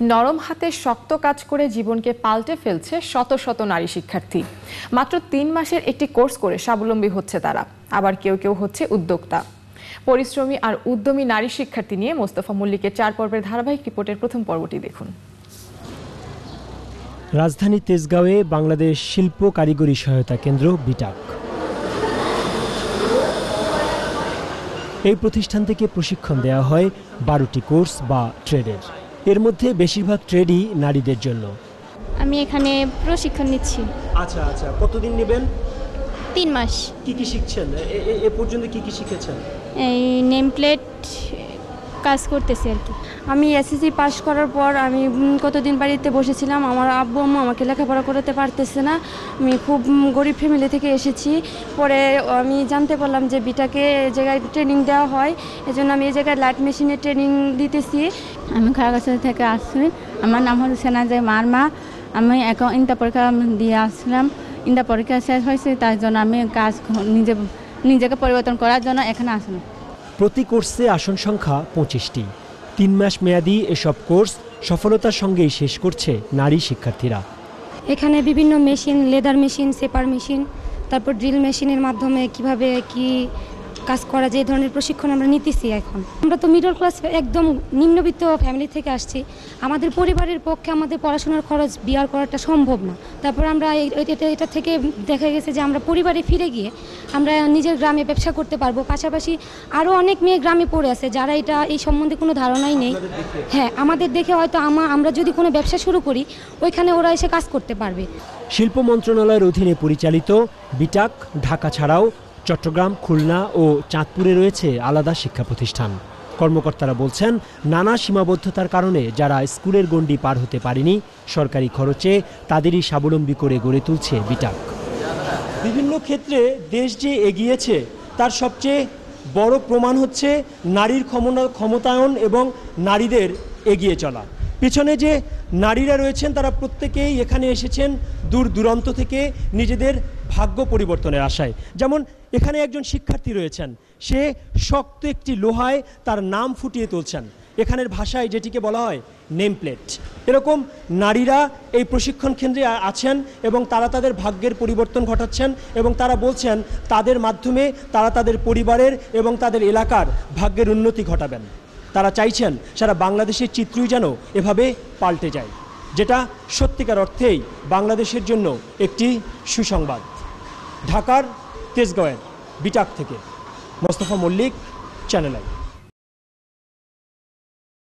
নরম হাতে শক্ত কাজ করে জীবনকে পাল্টে ফেলছে শত শত নারী শিক্ষার্থী। মাত্র তিন মাসের একটি কোর্স করে স্বাবলম্বী হচ্ছে তারা, আবার কেউ কেউ হচ্ছে উদ্যোক্তা। পরিশ্রমী আর উদ্যমী নারী শিক্ষার্থী নিয়ে মোস্তফা মল্লিকের চার পর্বের ধারাবাহিক রিপোর্টের প্রথম পর্বটি দেখুন। রাজধানী তেজগাঁওয়ে বাংলাদেশ শিল্প কারিগরি সহায়তা কেন্দ্র, বিটাক। এই প্রতিষ্ঠান থেকে প্রশিক্ষণ দেওয়া হয় বারোটি কোর্স বা ট্রেডের। এর মধ্যে বেশিরভাগ ট্রেডই নারীদের জন্য। আমি এখানে প্রশিক্ষণ নিচ্ছি। আচ্ছা আচ্ছা। কতদিন নেবেন? তিন মাস। কি কি শিখছেন? এ পর্যন্ত কি কি শিখেছেন? এই নেম প্লেট কাজ করতেছি আর কি। আমি এসএসসি পাশ করার পর আমি কতদিন বাড়িতে বসেছিলাম, আমার আব্বু আম্মু আমাকে লেখাপড়া করতে পারতেছে না। আমি খুব গরিব ফ্যামিলি থেকে এসেছি। পরে আমি জানতে পারলাম যে বিটাকে জায়গায় ট্রেনিং দেওয়া হয়। এজন্য আমি এই জায়গায় লাইট মেশিনের ট্রেনিং দিতেছি। আমি খারাগাছা থেকে আসছি। আমার নাম হলো সেনাজয় মারমা। আমি এখন ইন্টার পরীক্ষা দিয়ে আসলাম। ইন্টার পরীক্ষা শেষ হয়েছে, তার জন্য আমি কাজ নিজে, নিজেকে পরিবর্তন করার জন্য এখানে আসলাম। প্রতি কোর্সে আসন সংখ্যা পঁচিশটি। তিন মাস মেয়াদি এসব কোর্স সফলতার সঙ্গেই শেষ করছে নারী শিক্ষার্থীরা। এখানে বিভিন্ন machine, leather machine, shaper machine, তারপর ড্রিল মেশিনের মাধ্যমে কীভাবে কি কাজ করা, যে ধরনের প্রশিক্ষণ আমরা নিতেছি এখন। আমরা তো মিডল ক্লাস একদম নিম্নবিত্ত ফ্যামিলি থেকে আসছি। আমাদের পরিবারের পক্ষে আমাদের পড়াশোনার খরচ বিয়ার করাটা সম্ভব না। তারপর আমরা এটা থেকে দেখা গেছে যে আমরা পরিবারে ফিরে গিয়ে আমরা নিজের গ্রামে ব্যবসা করতে পারব। পাশাপাশি আরও অনেক মেয়ে গ্রামে পড়ে আছে যারা এটা, এই সম্বন্ধে কোনো ধারণাই নেই। হ্যাঁ আমাদের দেখে হয়তো আমা আমরা যদি কোনো ব্যবসা শুরু করি, ওইখানে ওরা এসে কাজ করতে পারবে। শিল্প মন্ত্রণালয়ের অধীনে পরিচালিত বিটাক, ঢাকা ছাড়াও চট্টগ্রাম, খুলনা ও চাঁদপুরে রয়েছে আলাদা শিক্ষা প্রতিষ্ঠান। কর্মকর্তারা বলছেন, নানা সীমাবদ্ধতার কারণে যারা স্কুলের গণ্ডি পার হতে পারেনি, সরকারি খরচে তাদেরই স্বাবলম্বী করে গড়ে তুলছে বিটাক। বিভিন্ন ক্ষেত্রে দেশ যে এগিয়েছে, তার সবচেয়ে বড় প্রমাণ হচ্ছে নারীর ক্ষমতা, ক্ষমতায়ন এবং নারীদের এগিয়ে চলা। পিছনে যে নারীরা রয়েছেন, তারা প্রত্যেকেই এখানে এসেছেন দূর দূরান্ত থেকে নিজেদের ভাগ্য পরিবর্তনের আশায়। যেমন এখানে একজন শিক্ষার্থী রয়েছেন। সে শক্ত একটি লোহায় তার নাম ফুটিয়ে তুলছেন। এখানের ভাষায় যেটিকে বলা হয় নেম প্লেট এরকম নারীরা এই প্রশিক্ষণ কেন্দ্রে আছেন এবং তারা তাদের ভাগ্যের পরিবর্তন ঘটাচ্ছেন এবং তারা বলছেন, তাদের মাধ্যমে তারা তাদের পরিবারের এবং তাদের এলাকার ভাগ্যের উন্নতি ঘটাবেন। তারা চাইছেন সারা বাংলাদেশের চিত্রই যেন এভাবে পাল্টে যায়। যেটা সত্যিকার অর্থেই বাংলাদেশের জন্য একটি সুসংবাদ। ঢাকার তেজগাঁওয়ের বিটাক থেকে মোস্তফা মল্লিক চ্যানেল আই